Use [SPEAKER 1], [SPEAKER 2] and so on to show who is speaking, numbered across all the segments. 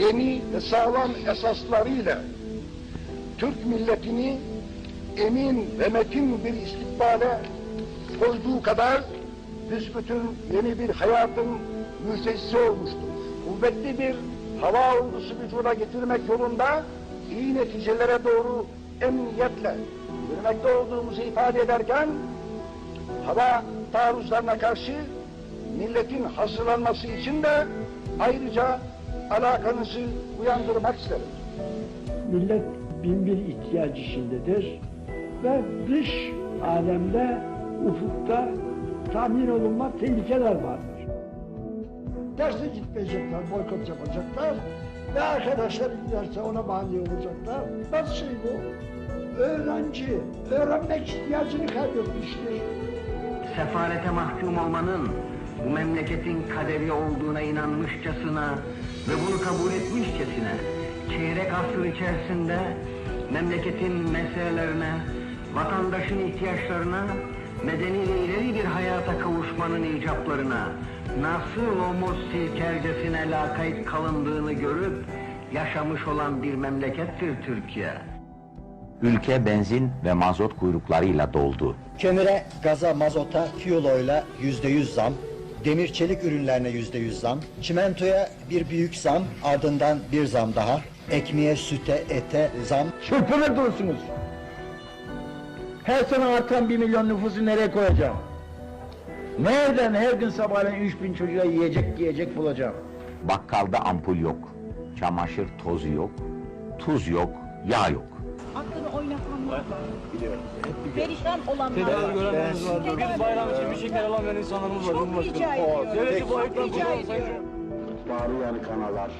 [SPEAKER 1] yeni ve sağlam esaslarıyla Türk milletini emin ve metin bir istikbale koyduğu kadar büsbütün yeni bir hayatın müjdecisi olmuştur. Kuvvetli bir hava ordusu vücuda getirmek yolunda iyi neticelere doğru emniyetle yürümekte olduğumuzu ifade ederken hava taarruzlarına karşı milletin hazırlanması için de ayrıca alakanızı uyandırmak isterim.
[SPEAKER 2] Millet bin bir ihtiyaç içindedir ve dış alemde, ufukta tahmin olunmaz tehlikeler vardır. Derse gitmeyecekler, boykot yapacaklar ve arkadaşlar giderse ona mani olacaklar. Nasıl şey bu? Öğrenci, öğrenmek ihtiyacını kaybetmiştir.
[SPEAKER 3] sefalete mahkum olmanın bu memleketin kaderi olduğuna inanmışçasına ve bunu kabul etmişçesine çeyrek asır içerisinde memleketin meselelerine, vatandaşın ihtiyaçlarına, medeni ve ileri bir hayata kavuşmanın icaplarına nasıl omuz silkercesine lakayt kalındığını görüp yaşamış olan bir memlekettir Türkiye.
[SPEAKER 4] Ülke benzin ve mazot kuyruklarıyla doldu.
[SPEAKER 5] Kömüre, gaza, mazota, fiyoloyla yüzde yüz zam, demir çelik ürünlerine yüzde yüz zam, çimentoya bir büyük zam, ardından bir zam daha, ekmeğe, süte, ete zam,
[SPEAKER 2] Çırpınır durursunuz. Her sene artan bir milyon nüfusu nereye koyacağım? Nereden her gün sabahleyin üç bin çocuğa yiyecek yiyecek bulacağım?
[SPEAKER 4] Bakkalda ampul yok, çamaşır tozu yok, tuz yok, yağ yok.
[SPEAKER 6] Aklını Perişan olanlar var.
[SPEAKER 7] görenlerimiz var. Biz bayram için bir şeker alamayan insanlarımız var.
[SPEAKER 6] Çok rica ediyorum.
[SPEAKER 7] Devleti bu ayıptan
[SPEAKER 6] rica ediyorum.
[SPEAKER 8] Kanalar,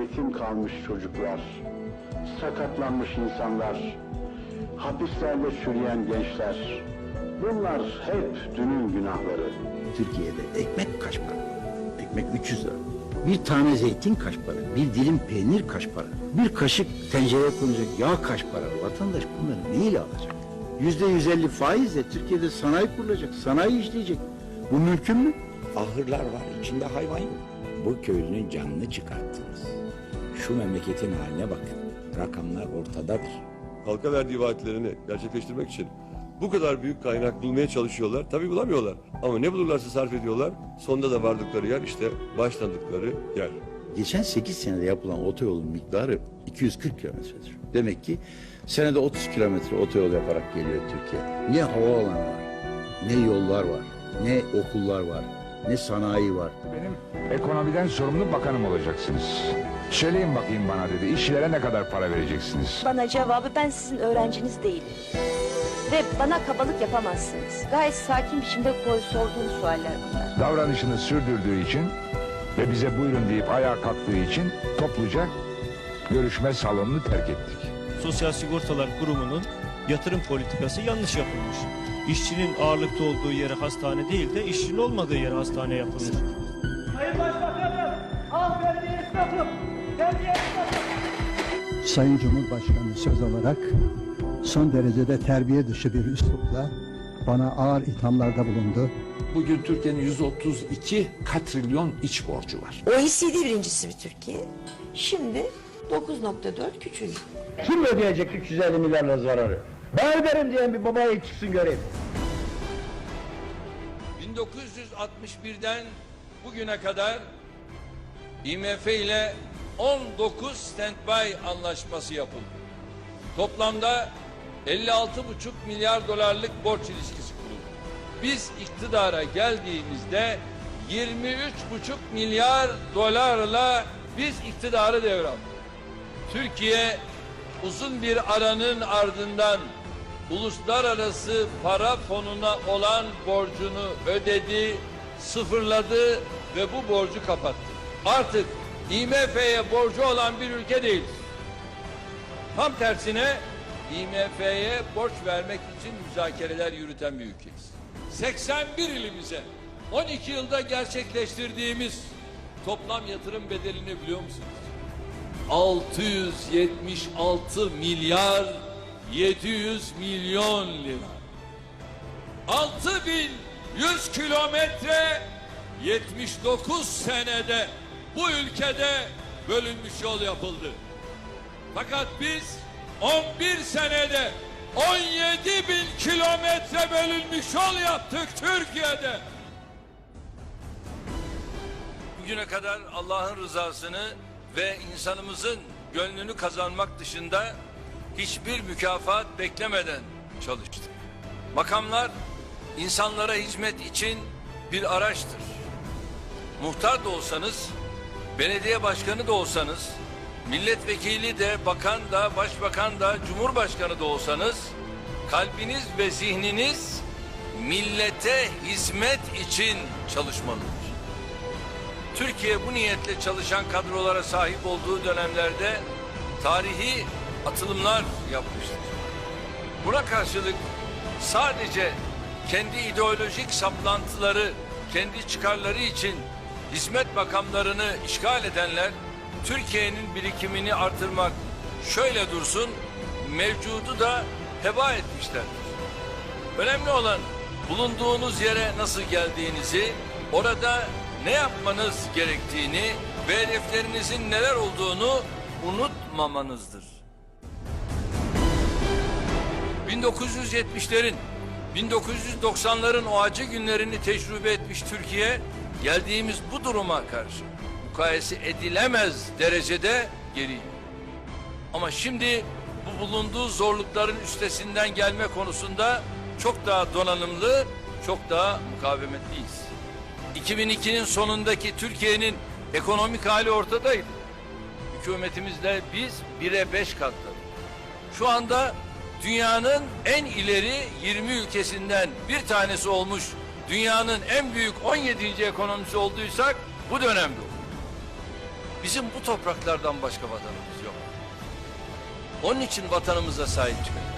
[SPEAKER 8] yetim kalmış çocuklar, sakatlanmış insanlar, hapislerde çürüyen gençler. Bunlar hep dünün günahları.
[SPEAKER 9] Türkiye'de ekmek kaç para? Ekmek 300 lira. Bir tane zeytin kaç para? Bir dilim peynir kaç para? Bir kaşık tencereye konacak yağ kaç para? Vatandaş bunları neyle alacak? Yüzde 150 faizle Türkiye'de sanayi kurulacak, sanayi işleyecek. Bu mümkün mü?
[SPEAKER 10] Ahırlar var, içinde hayvan yok. Bu köylünün canını çıkarttınız. Şu memleketin haline bakın. Rakamlar ortadadır.
[SPEAKER 11] halka verdiği vaatlerini gerçekleştirmek için bu kadar büyük kaynak bulmaya çalışıyorlar. Tabii bulamıyorlar. Ama ne bulurlarsa sarf ediyorlar. Sonunda da vardıkları yer işte başladıkları yer.
[SPEAKER 9] Geçen 8 senede yapılan otoyolun miktarı 240 kilometredir. Demek ki senede 30 kilometre otoyol yaparak geliyor Türkiye. Ne havaalanı var, ne yollar var, ne okullar var, ne sanayi var.
[SPEAKER 12] Benim ekonomiden sorumlu bakanım olacaksınız. Söyleyin bakayım bana dedi. İşçilere ne kadar para vereceksiniz?
[SPEAKER 6] Bana cevabı ben sizin öğrenciniz değilim. Ve bana kabalık yapamazsınız. Gayet sakin biçimde koy sorduğunuz sualler bunlar.
[SPEAKER 12] Davranışını sürdürdüğü için ve bize buyurun deyip ayağa kalktığı için topluca görüşme salonunu terk ettik.
[SPEAKER 7] Sosyal Sigortalar Kurumu'nun yatırım politikası yanlış yapılmış. İşçinin ağırlıkta olduğu yere hastane değil de işçinin olmadığı yere hastane yapılmış.
[SPEAKER 2] Sayın Cumhurbaşkanı söz olarak son derecede terbiye dışı bir üslupla bana ağır ithamlarda bulundu.
[SPEAKER 10] Bugün Türkiye'nin 132 katrilyon iç borcu var.
[SPEAKER 6] OECD birincisi bir Türkiye. Şimdi 9.4 küçülüyor.
[SPEAKER 2] Kim ödeyecek 350 milyar lira zararı? Ben öderim diyen bir babaya çıksın göreyim.
[SPEAKER 7] 1961'den bugüne kadar IMF ile 19 standby anlaşması yapıldı. Toplamda 56,5 milyar dolarlık borç ilişkisi kuruldu. Biz iktidara geldiğimizde 23,5 milyar dolarla biz iktidarı devraldık. Türkiye uzun bir aranın ardından uluslararası para fonuna olan borcunu ödedi, sıfırladı ve bu borcu kapattı. Artık IMF'ye borcu olan bir ülke değiliz. Tam tersine IMF'ye borç vermek için müzakereler yürüten bir ülkeyiz. 81 ilimize 12 yılda gerçekleştirdiğimiz toplam yatırım bedelini biliyor musunuz? 676 milyar 700 milyon lira. 6100 kilometre 79 senede bu ülkede bölünmüş yol yapıldı. Fakat biz 11 senede 17 bin kilometre bölünmüş yol yaptık Türkiye'de. Bugüne kadar Allah'ın rızasını ve insanımızın gönlünü kazanmak dışında hiçbir mükafat beklemeden çalıştık. Makamlar insanlara hizmet için bir araçtır. Muhtar da olsanız, belediye başkanı da olsanız, milletvekili de, bakan da, başbakan da, cumhurbaşkanı da olsanız, kalbiniz ve zihniniz millete hizmet için çalışmalıdır. Türkiye bu niyetle çalışan kadrolara sahip olduğu dönemlerde tarihi atılımlar yapmıştır. Buna karşılık sadece kendi ideolojik saplantıları, kendi çıkarları için hizmet makamlarını işgal edenler Türkiye'nin birikimini artırmak şöyle dursun mevcudu da heba etmişlerdir. Önemli olan bulunduğunuz yere nasıl geldiğinizi, orada ne yapmanız gerektiğini ve hedeflerinizin neler olduğunu unutmamanızdır. 1970'lerin, 1990'ların o acı günlerini tecrübe etmiş Türkiye, geldiğimiz bu duruma karşı mukayese edilemez derecede geri. Ama şimdi bu bulunduğu zorlukların üstesinden gelme konusunda çok daha donanımlı, çok daha mukavemetliyiz. 2002'nin sonundaki Türkiye'nin ekonomik hali ortadaydı. Hükümetimizle biz bire beş katladık. Şu anda dünyanın en ileri 20 ülkesinden bir tanesi olmuş dünyanın en büyük 17. ekonomisi olduysak bu dönemde oldu. Bizim bu topraklardan başka vatanımız yok. Onun için vatanımıza sahip çıkacağız.